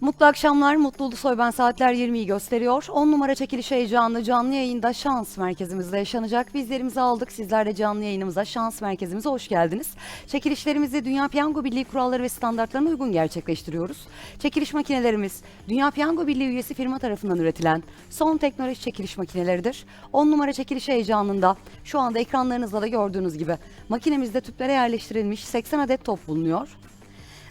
Mutlu akşamlar, mutlu Ulusoy ben saatler 20'yi gösteriyor. 10 numara çekiliş heyecanlı canlı yayında şans merkezimizde yaşanacak. Bizlerimizi aldık. Sizler de canlı yayınımıza şans merkezimize hoş geldiniz. Çekilişlerimizi Dünya Piyango Birliği kuralları ve standartlarına uygun gerçekleştiriyoruz. Çekiliş makinelerimiz Dünya Piyango Birliği üyesi firma tarafından üretilen son teknoloji çekiliş makineleridir. 10 numara çekiliş heyecanında şu anda ekranlarınızda da gördüğünüz gibi makinemizde tüplere yerleştirilmiş 80 adet top bulunuyor.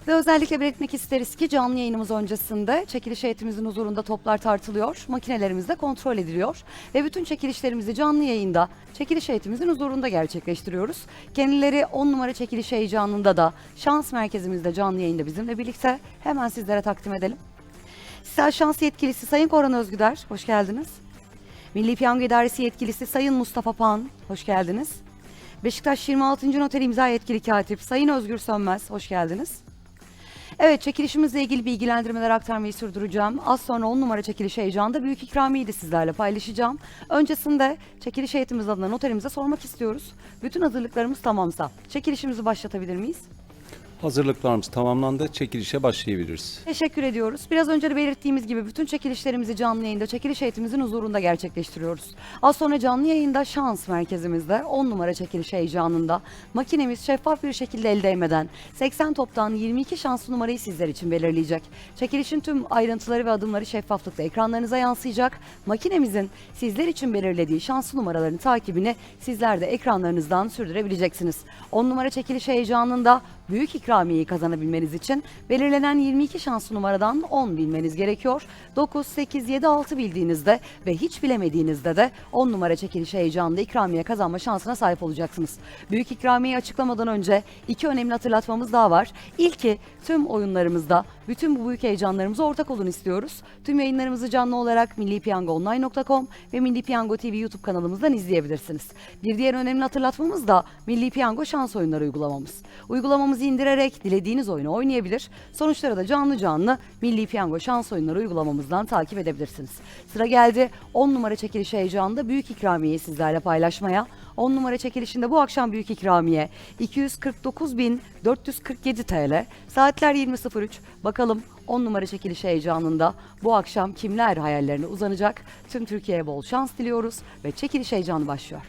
Ve özellikle belirtmek isteriz ki canlı yayınımız öncesinde çekiliş heyetimizin huzurunda toplar tartılıyor, makinelerimiz de kontrol ediliyor ve bütün çekilişlerimizi canlı yayında çekiliş heyetimizin huzurunda gerçekleştiriyoruz. Kendileri 10 numara çekiliş heyecanında da şans merkezimizde canlı yayında bizimle birlikte hemen sizlere takdim edelim. Sisal Şans Yetkilisi Sayın Koran Özgüder, hoş geldiniz. Milli Piyango İdaresi Yetkilisi Sayın Mustafa Pan, hoş geldiniz. Beşiktaş 26. Noter İmza Yetkili Katip Sayın Özgür Sönmez, hoş geldiniz. Evet çekilişimizle ilgili bilgilendirmeler aktarmayı sürdüreceğim. Az sonra 10 numara çekiliş heyecanında büyük ikramiyeyi de sizlerle paylaşacağım. Öncesinde çekiliş heyetimiz adına noterimize sormak istiyoruz. Bütün hazırlıklarımız tamamsa çekilişimizi başlatabilir miyiz? Hazırlıklarımız tamamlandı. Çekilişe başlayabiliriz. Teşekkür ediyoruz. Biraz önce de belirttiğimiz gibi bütün çekilişlerimizi canlı yayında çekiliş heyetimizin huzurunda gerçekleştiriyoruz. Az sonra canlı yayında şans merkezimizde 10 numara çekiliş heyecanında makinemiz şeffaf bir şekilde el değmeden 80 toptan 22 şanslı numarayı sizler için belirleyecek. Çekilişin tüm ayrıntıları ve adımları şeffaflıkla ekranlarınıza yansıyacak. Makinemizin sizler için belirlediği şanslı numaraların takibini sizler de ekranlarınızdan sürdürebileceksiniz. 10 numara çekiliş heyecanında büyük ikramiyeyi kazanabilmeniz için belirlenen 22 şanslı numaradan 10 bilmeniz gerekiyor. 9, 8, 7, 6 bildiğinizde ve hiç bilemediğinizde de 10 numara çekiliş heyecanında ikramiye kazanma şansına sahip olacaksınız. Büyük ikramiyeyi açıklamadan önce iki önemli hatırlatmamız daha var. İlki tüm oyunlarımızda bütün bu büyük heyecanlarımıza ortak olun istiyoruz. Tüm yayınlarımızı canlı olarak millipiyangoonline.com ve Milli Piyango TV YouTube kanalımızdan izleyebilirsiniz. Bir diğer önemli hatırlatmamız da Milli Piyango şans oyunları uygulamamız. Uygulamamızı indirerek dilediğiniz oyunu oynayabilir. Sonuçları da canlı canlı Milli Piyango şans oyunları uygulamamızdan takip edebilirsiniz. Sıra geldi 10 numara çekiliş heyecanında büyük ikramiyeyi sizlerle paylaşmaya. 10 numara çekilişinde bu akşam büyük ikramiye 249.447 TL. Saatler 20.03. Bakalım 10 numara çekiliş heyecanında bu akşam kimler hayallerine uzanacak? Tüm Türkiye'ye bol şans diliyoruz ve çekiliş heyecanı başlıyor.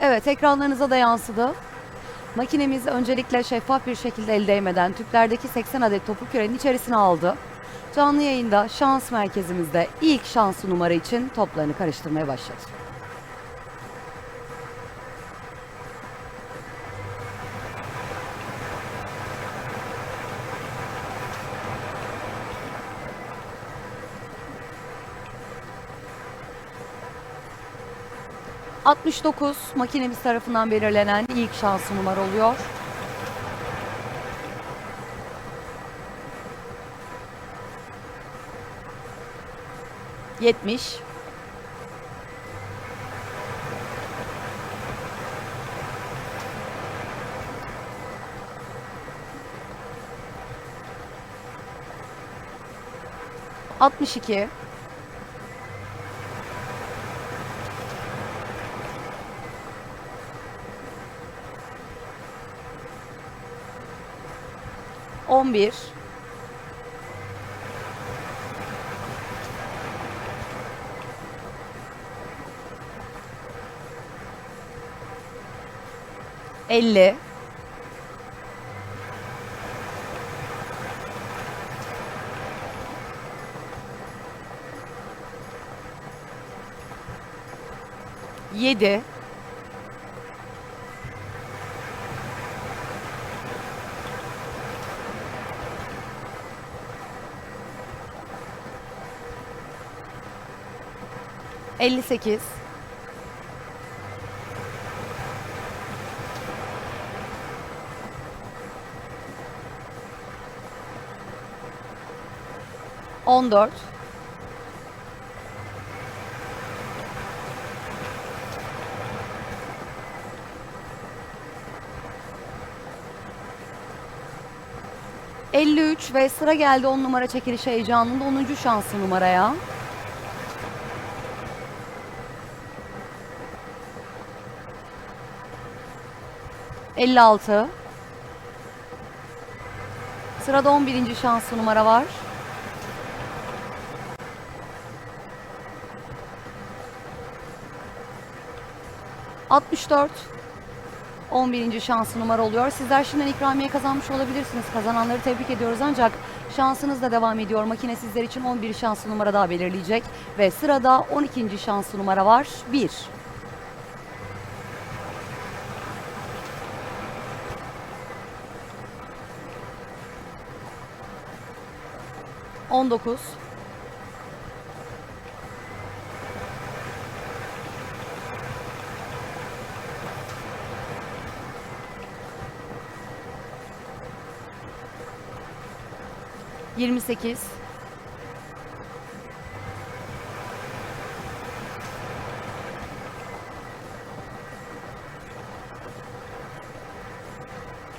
Evet ekranlarınıza da yansıdı. Makinemiz öncelikle şeffaf bir şekilde el değmeden tüplerdeki 80 adet topu kürenin içerisine aldı. Canlı yayında şans merkezimizde ilk şanslı numara için toplarını karıştırmaya başladı. ...69 makinemiz tarafından belirlenen ilk şanslı numara oluyor. Yetmiş. Altmış iki. On bir. Elli. Yedi. Elli sekiz. On dört. Elli üç ve sıra geldi on numara çekiliş heyecanında 10. şanslı numaraya. 56. Sırada 11. şanslı numara var. 64. 11. şanslı numara oluyor. Sizler şimdiden ikramiye kazanmış olabilirsiniz. Kazananları tebrik ediyoruz ancak şansınız da devam ediyor. Makine sizler için 11 şanslı numara daha belirleyecek. Ve sırada 12. şanslı numara var. 1. On dokuz. Yirmi sekiz.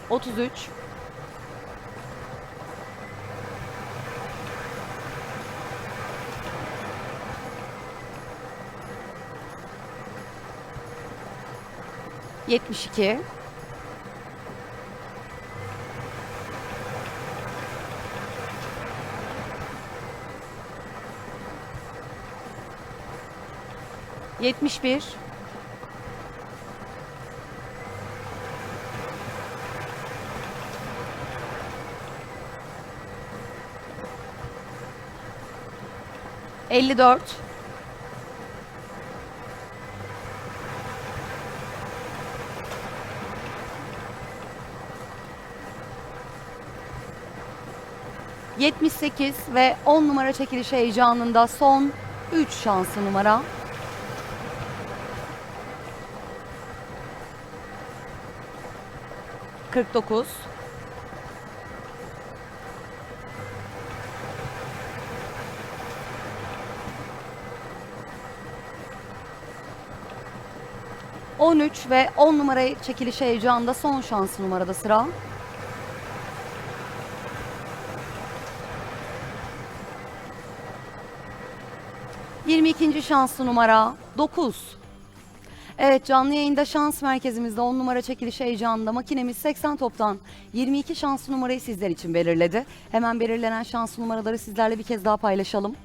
Otuz üç. Yetmiş iki. Yetmiş bir. Elli dört. Yetmiş sekiz ve on numara çekiliş heyecanında son üç şanslı numara. Kırk dokuz. On üç ve on numarayı çekiliş heyecanında son şanslı numarada sıra. Yirmi ikinci şanslı numara dokuz. Evet canlı yayında şans merkezimizde 10 numara çekiliş heyecanında makinemiz 80 toptan 22 şanslı numarayı sizler için belirledi. Hemen belirlenen şanslı numaraları sizlerle bir kez daha paylaşalım.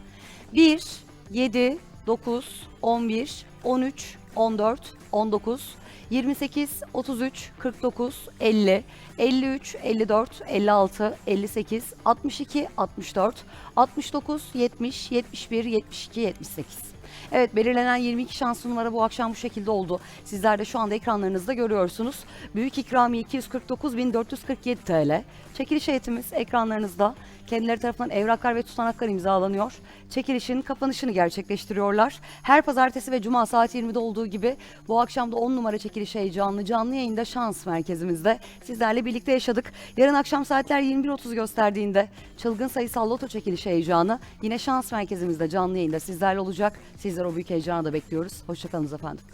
1, 7, 9, 11, 13, 14, 19, 28, 33, 49, 50, 53, 54, 56, 58, 62, 64, 69, 70, 71, 72, 78. Evet belirlenen 22 şanslı numara bu akşam bu şekilde oldu. Sizler de şu anda ekranlarınızda görüyorsunuz. Büyük ikramiye 249.447 TL. Çekiliş heyetimiz ekranlarınızda. Kendileri tarafından evraklar ve tutanaklar imzalanıyor. Çekilişin kapanışını gerçekleştiriyorlar. Her pazartesi ve cuma saat 20'de olduğu gibi bu akşam da 10 numara çekiliş heyecanlı canlı yayında şans merkezimizde sizlerle birlikte yaşadık. Yarın akşam saatler 21.30 gösterdiğinde çılgın sayısal loto çekiliş heyecanı yine şans merkezimizde canlı yayında sizlerle olacak. Sizler o büyük heyecanı da bekliyoruz. Hoşçakalınız efendim.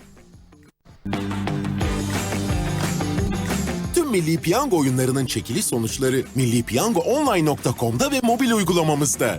Tüm Milli Piyango oyunlarının çekiliş sonuçları millipiyangoonline.com'da ve mobil uygulamamızda.